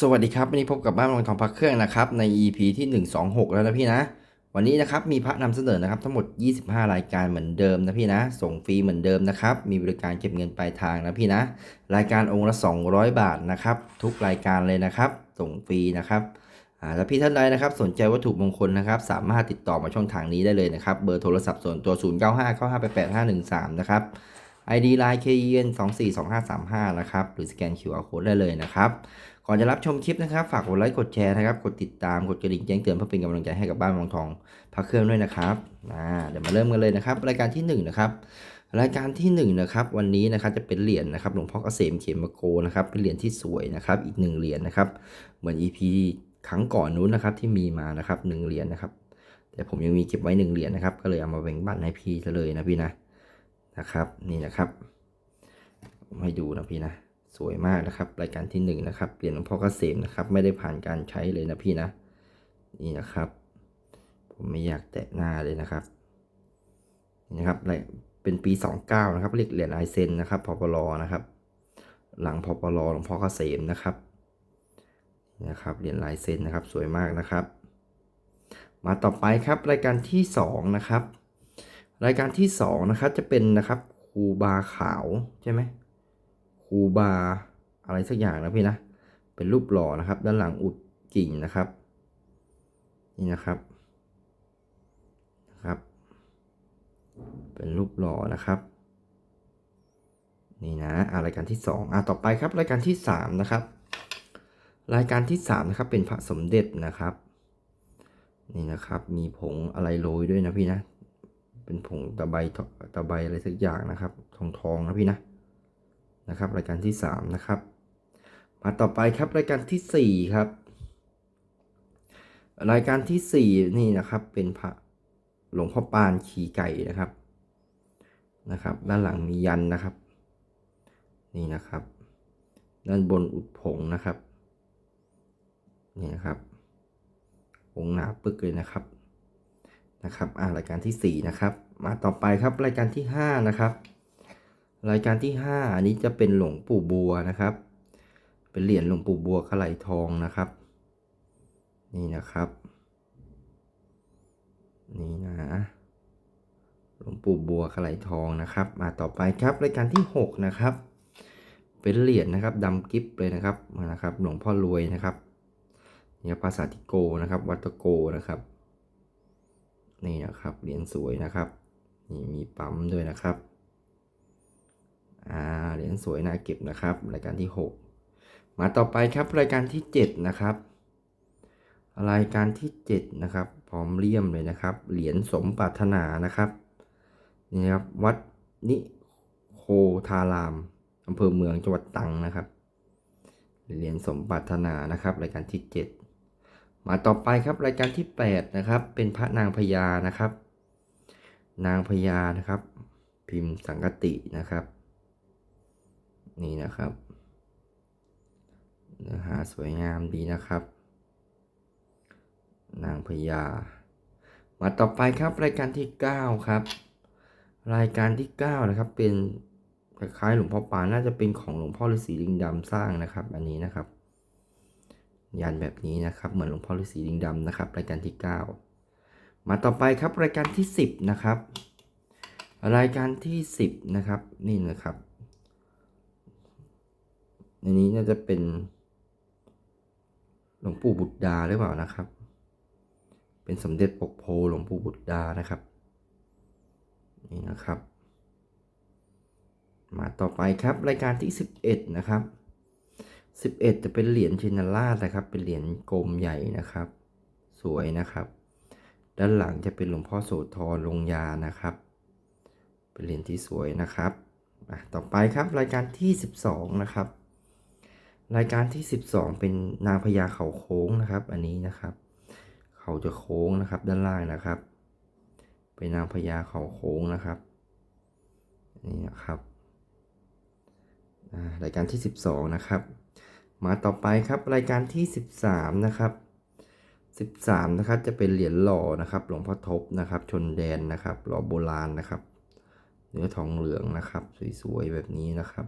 สวัสดีครับวันนี้พบกับบ้านวังทองพักเครื่องนะครับใน EP ที่ 126 แล้วนะพี่นะ วันนี้นะครับมีพระนำเสนอนะครับทั้งหมด 25 รายการเหมือนเดิมนะพี่นะ ส่งฟรีเหมือนเดิมนะครับมีบริการเก็บเงินปลายทางนะพี่นะ รายการองค์ละ 200 บาทนะครับทุกรายการเลยนะครับ ส่งฟรีนะครับแล้วพี่ท่านใดนะครับสนใจวัตถุมงคลนะครับสามารถติดต่อมาช่องทางนี้ได้เลยนะครับเบอร์โทรศัพท์ส่วนตัว 0959588513 นะครับ ID Line KEN 242535 นะครับหรือสแกน QR Code ได้เลยนะครับ ก่อนจะรับชมคลิปนะครับ ฝากกดไลค์กดแชร์นะครับกดติดตามกดกระดิ่งแจ้งเตือนเพื่อเป็นกำลังใจให้กับบ้านวังทองพักเครื่องด้วยนะครับอ่าเดี๋ยวมาเริ่มกันเลยนะครับ รายการที่1นนะครับรายการที่1นะครับวันนี้นะครับจะเป็นเหรียญนะครับหลวงพ่อเกษมเขมโกนะครับเป็นเหรียญที่สวยนะครับอีกหนึ่งเหรียญนะครับเหมือน EP ครั้งก่อนนู้นนะครับที่มีมานะครับหนึ่งเหรียญนะครับแต่ผมยังมีเก็บไว้หนึ่งเหรียญนะครับก็เลยเอามาแบ่งบัตรให้พี่เลยนะพี่นะนะครับนี่นะครับให้ดูนะพี่นะ สวยมากนะครับ รายการที่หนึ่งนะครับเหรียญหลวงพ่อเกษมนะครับ ไม่ได้ผ่านการใช้เลยนะพี่นะ นี่นะครับ ผมไม่อยากแตะหน้าเลยนะครับนี่นะครับเป็นปี 29 นะครับเรียกเหรียญลายเซ็นนะครับพปลนะครับ หลังพปลหลวงพ่อเกษมนะครับนี่นะครับเหรียญลายเซ็นนะครับสวยมากนะครับ มาต่อไปครับรายการที่สองนะครับ รายการที่สองนะครับจะเป็นนะครับครูบาขาวใช่ไหม ครูบาอะไรสักอย่างนะพี่นะ เป็นรูปหล่อนะครับ ด้านหลังอุดกิ่งนะครับ นี่นะครับนะครับ เป็นรูปหล่อนะครับ นี่นะอ่ารายการที่สองอ่าต่อไปครับ รายการที่สามนะครับ รายการที่สามนะครับ เป็นพระสมเด็จนะครับ นี่นะครับ มีผงอะไรโรยด้วยนะพี่นะ เป็นผงตะไบตะไบอะไรสักอย่างนะครับ ทองทองนะพี่นะ นะครับ รายการที่สามนะครับ มาต่อไปครับรายการที่สี่ครับ รายการที่สี่นี่นะครับเป็นพระหลวงพ่อปานขี่ไก่นะครับนะครับ ด้านหลังมียันนะครับ นี่นะครับ ด้านบนอุดผงนะครับนี่นะครับองหนาปึกเลยนะครับนะครับอ่ารายการที่สี่นะครับ มาต่อไปครับรายการที่ห้านะครับ รายการที่ห้าอันนี้จะเป็นหลวงปู่บัวนะครับ เป็นเหรียญหลวงปู่บัวขลายทองนะครับ นี่นะครับ นี่นะหลวงปู่บัวขลายทองนะครับ มาต่อไปครับรายการที่หกนะครับ เป็นเหรียญนะครับดำกิฟเลยนะครับนะครับ หลวงพ่อรวยนะครับนี่ภาษาติโกนะครับ วัตโกนะครับ นี่นะครับเหรียญสวยนะครับ นี่มีปั๊มด้วยนะครับ อ่าเหรียญสวยน่าเก็บนะครับ รายการที่ 6 มาต่อไปครับรายการที่ 7 นะครับ รายการที่ 7 นะครับพร้อมเลี่ยมเลยนะครับ เหรียญสมปรารถนานะครับนี่ครับวัดนิโคทารามอำเภอเมืองจังหวัดตรังนะครับเหรียญสมปรารถนานะครับ รายการที่ 7 มาต่อไปครับรายการที่ 8 นะครับ เป็นพระนางพญานะครับ นางพญานะครับ พิมพ์สังกตินะครับ นี่นะครับ เนื้อหาสวยงามดีนะครับ นางพญา มาต่อไปครับรายการที่ 9 ครับ รายการที่ 9 นะครับ เป็นคล้ายๆหลวงพ่อปานน่าจะเป็นของหลวงพ่อฤาษีลิงดำสร้างนะครับ อันนี้นะครับยันแบบนี้นะครับ เหมือนหลวงพ่อฤาษีลิงดำนะครับ รายการที่ 9 มาต่อไปครับรายการที่ 10 นะครับ รายการที่ 10 นะครับ นี่นะครับ ในนี้น่าจะเป็นหลวงปู่บุตรดาหรือเปล่านะครับ เป็นสมเด็จปกโพหลวงปู่บุตรดานะครับ นี่นะครับ มาต่อไปครับรายการที่ 11 นะครับ 11 จะเป็นเหรียญชินาราชนะครับ เป็นเหรียญกลมใหญ่นะครับ สวยนะครับ ด้านหลังจะเป็นหลวงพ่อโสธรลงยานะครับ เป็นเหรียญที่สวยนะครับต่อไปครับรายการที่ 12 นะครับ รายการที่ 12 เป็นนางพญาเขาโค้งนะครับ อันนี้นะครับ เขาจะโค้งนะครับ ด้านล่างนะครับ เป็นนางพญาเขาโค้งนะครับนี่นะครับรายการที่ 12 นะครับ มาต่อไปครับรายการที่ 13 นะครับ 13 นะครับจะเป็นเหรียญหล่อนะครับ หลวงพ่อทบนะครับ ชนแดนนะครับหล่อโบราณนะครับ เนื้อทองเหลืองนะครับ สวยๆแบบนี้นะครับ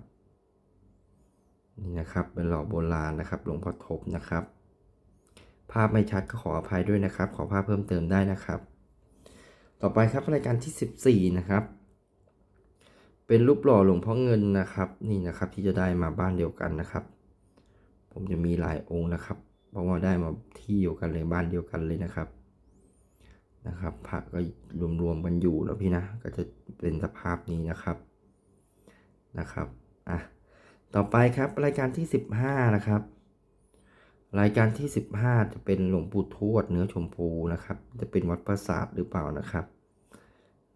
นี่นะครับ เป็นหล่อโบราณนะครับ หลวงพ่อทบนะครับ ภาพไม่ชัดก็ขออภัยด้วยนะครับ ขอภาพเพิ่มเติมได้นะครับ ต่อไปครับรายการที่ 14 นะครับ เป็นรูปหล่อหลวงพ่อเงินนะครับ นี่นะครับที่จะได้มาบ้านเดียวกันนะครับ ผมจะมีหลายองค์นะครับ เพราะว่าได้มาที่เดียวกันเลยบ้านเดียวกันเลยนะครับนะครับพระก็รวมๆกันอยู่แล้วพี่นะ ก็จะเป็นสภาพนี้นะครับนะครับ อะ ต่อไปครับรายการที่ 15 นะครับ รายการที่ 15 จะเป็นหลวงปู่ทวดเนื้อชมพูนะครับ จะเป็นวัดประสาทหรือเปล่านะครับ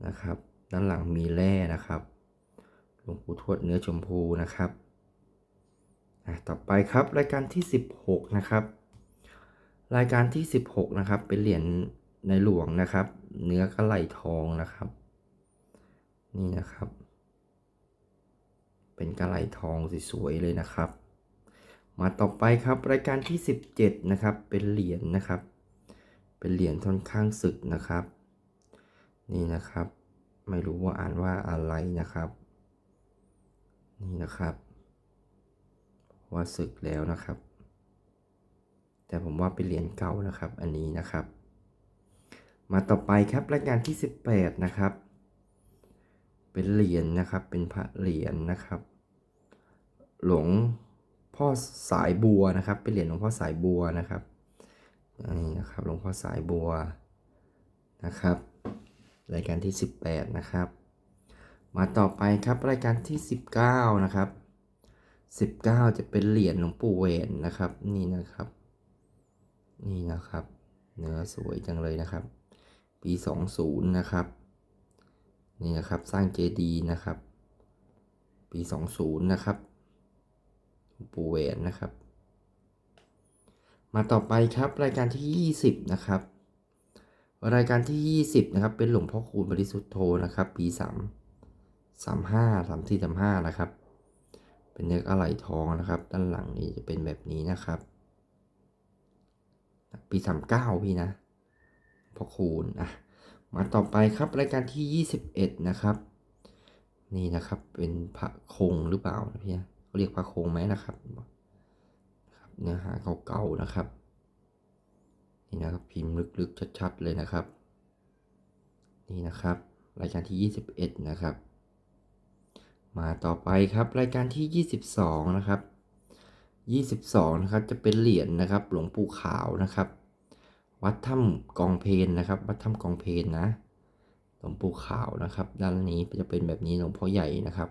นะครับ ด้านหลังมีแร่นะครับหลวงปู่ทวดเนื้อชมพูนะครับต่อไปครับรายการที่ 16 นะครับ รายการที่ 16 นะครับ เป็นเหรียญในหลวงนะครับ เนื้อกระไหลทองนะครับ นี่นะครับ เป็นกระไหลทองสวยๆเลยนะครับ มาต่อไปครับรายการที่ 17 นะครับ เป็นเหรียญนะครับ เป็นเหรียญค่อนข้างศึกนะครับ นี่นะครับ ไม่รู้ว่าอ่านว่าอะไรนะครับ นี่นะครับ ว่าศึกแล้วนะครับ แต่ผมว่าเป็นเหรียญเก่านะครับ อันนี้นะครับ มาต่อไปครับรายการที่ 18 นะครับเป็นเหรียญนะครับ เป็นพระเหรียญนะครับ หลวงพ่อสายบัวนะครับ เป็นเหรียญหลวงพ่อสายบัวนะครับนี่นะครับหลวงพ่อสายบัวนะครับ รายการที่ 18 นะครับ มาต่อไปครับรายการที่ 19 นะครับ 19 จะเป็นเหรียญหลวงปู่เวนนะครับ นี่นะครับ นี่นะครับ เนื้อสวยจังเลยนะครับ ปี 20 นะครับ นี่นะครับสร้างเจดีย์นะครับ ปี 20 นะครับ ปูเวนนะครับ มาต่อไปครับรายการที่ 20 นะครับ รายการที่ 20 นะครับ เป็นหลวงพ่อคูณบริสุทธโธนะครับ ปี 3 35 34 35 นะครับ เป็นเนื้ออะไหล่ทองนะครับ ด้านหลังนี้จะเป็นแบบนี้นะครับ ปี 39 พี่นะพ่อคูณอะมาต่อไปครับรายการที่ 21 นะครับ นี่นะครับเป็นพระคงหรือเปล่านะพี่นะ เขาเรียกพระโคงไหมนะครับครับเนื้อหาเก่าๆนะครับ นี่นะครับพิมพ์ลึกๆชัดๆเลยนะครับ นี่นะครับ รายการที่ 21 นะครับ มาต่อไปครับรายการที่ 22 นะครับ 22 นะครับจะเป็นเหรียญนะครับ หลวงปู่ขาวนะครับ วัดถ้ำกองเพนนะครับ วัดถ้ำกองเพนนะหลวงปู่ขาวนะครับ ด้านนี้จะเป็นแบบนี้หลวงพ่อใหญ่นะครับ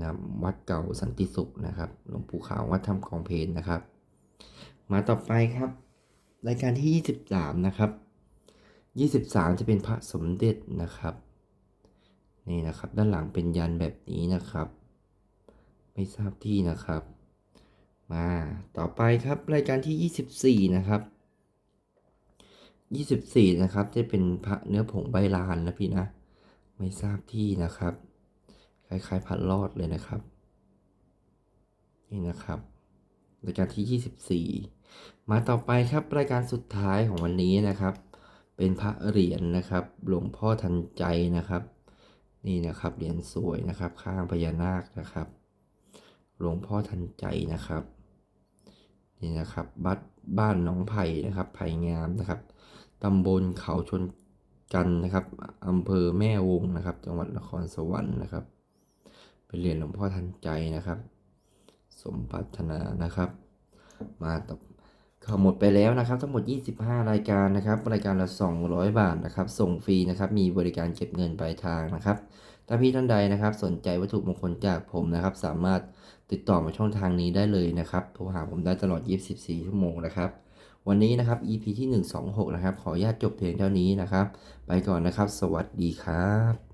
นะวัดเก่าสันติสุขนะครับ หลวงปู่ขาววัดถ้ำกองเพนนะครับ มาต่อไปครับ รายการที่ 23 นะครับ 23 จะเป็นพระสมเด็จนะครับนี่นะครับ ด้านหลังเป็นยันแบบนี้นะครับ ไม่ทราบที่นะครับ มาต่อไปครับรายการที่ 24 นะครับ 24 นะครับ จะเป็นพระเนื้อผงใบลานนะพี่นะ ไม่ทราบที่นะครับ คล้ายๆพันรอดเลยนะครับ นี่นะครับรายการที่ 24 มาต่อไปครับรายการสุดท้ายของวันนี้นะครับ เป็นพระเหรียญนะครับหลวงพ่อทันใจนะครับ นี่นะครับเหรียญสวยนะครับ ข้างพญานาคนะครับ หลวงพ่อทันใจนะครับ นี่นะครับบัดบ้านหนองไผ่นะครับ ไผ่งามนะครับตำบลเขาชนกันนะครับอำเภอแม่วงนะครับ จังหวัดนครสวรรค์นะครับ เป็นเหรียญหลวงพ่อทันใจนะครับ สมปรารถนานะครับ มาต่อขาหมดไปแล้วนะครับ ทั้งหมด 25 รายการนะครับ รายการละ 200 บาทนะครับ ส่งฟรีนะครับ มีบริการเก็บเงินปลายทางนะครับ ถ้าพี่ท่านใดนะครับ สนใจวัตถุมงคลจากผมนะครับ สามารถติดต่อมาช่องทางนี้ได้เลยนะครับ โทรหาผมได้ตลอด 24 ชั่วโมงนะครับ วันนี้นะครับ EP ที่ 126 นะครับ ขออนุญาตจบเพียงเท่านี้นะครับ ไปก่อนนะครับ สวัสดีครับ